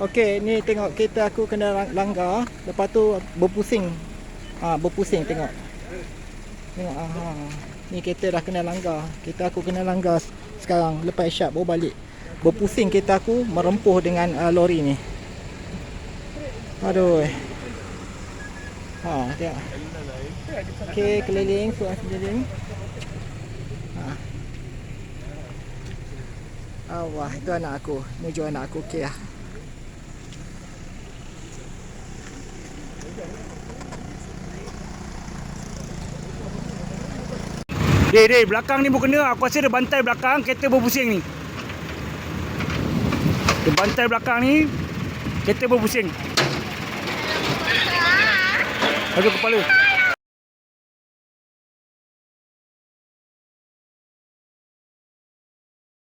Okey, ni tengok kereta aku kena lang- langgar, lepas tu berpusing. Ah, berpusing tengok. Tengok ah. Ha. Ni kereta dah kena langgar. Kereta aku kena langgar sekarang lepas isyak baru balik. Berpusing kereta aku merempuh dengan uh, lori ni. Aduh. Ha, tengok. Okey, keliling, surat keliling. Ha. Allah, itu anak aku. Menuju anak aku. Okey lah. Dek, dek, belakang ni pun kena. Aku rasa dia bantai belakang, kereta berpusing ni. Dia bantai belakang ni, kereta berpusing. Aduh kepala.